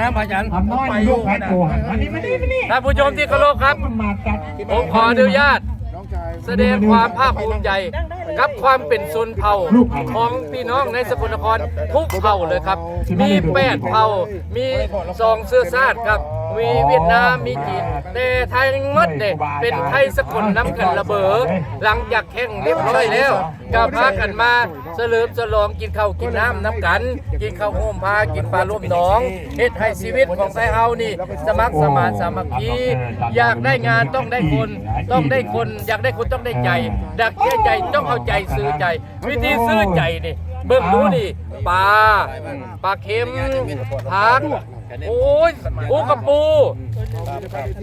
ครับอาจารย์ทำน้อยลูกแพทโกหันอันนี้ไม่ได้ไม่นี่ท่านผู้ชมที่เคารพครับมันมาจัดผมขออนุญาต แสดงความภาคภูมิใจกับความเป็นชนเผ่าของพี่น้องในสกลนครทุกเผ่าเลยครับ มีแปดเผ่า มีสองเสื้อชาติครับ มีเวียดนาม มีจีน แต่ไทยทั้งหมดเนี่ยเป็นไทยสกลน้ำกันระเบิดหลังจากแข่งเรียบร้อยแล้วก็พากันมาเสลิมฉลองกินข้าวกินน้ำน้ำกัน กินข้าวโฮมพากินปลาร่วมหนองเฮ็ดให้ชีวิตของไทยเฮานี่ สมัครสมานสามัคคีอยากได้งานต้องได้คน ต้องได้คน อยากได้คนต้องได้ใจดักแค่ใจต้องเอาใจซื้อใจ วิธีซื้อใจนี่เบิ่งดูนี่ปลาปลาเค็มผักโอ้ยปูกระปู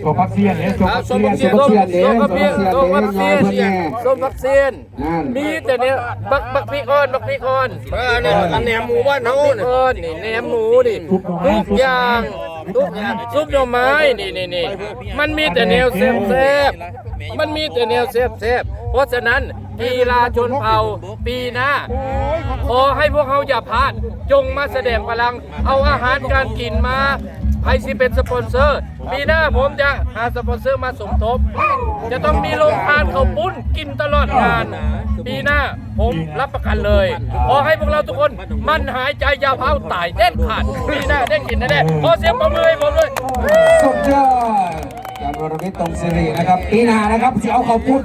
ตัวพักเซียนเนี่ยตัวครัพับกส้มเซียนบักเสียนส้มกระเพียงส้มกระเพียงส้มกระเพียงมีแต่เนี้ยบักบักพริกอ่อนบักพริกอ่อนเออเนี่ยอันแหนมหมูบ้านเฮาพริกเนี่ยอ่อนนี่แหนมหมูนี่ทุกอย่างทุกอย่าง ซุปหน่อไม้นี่นี่นี่มันมีแต่แนวแซ่บๆมันมีแต่แนวแซ่บๆเพราะฉะนั้นกีฬาชนเผ่า ปีหน้า ขอให้พวกเขาอย่าพลาด จงมาแสดงพลัง เอาอาหารการกินมาใครสิเป็นสปอนเซอร์ ปีหน้าผมจะหาสปอนเซอร์มาสมทบ จะต้องมีโรงทานข้าวปุ้นกินตลอดงาน ปีหน้าผมรับประกันเลย ขอให้พวกเราทุกคนมันหายใจอยาวเผาตายเด็ดขาด ปีหน้าได้กินแน่ๆขอเสียงปรบมือให้ผมด้วยสุดยอดอาจารย์วรวิทย์ตรงสิรินะครับ ปีหน้านะครับจะเอาขอบคุณ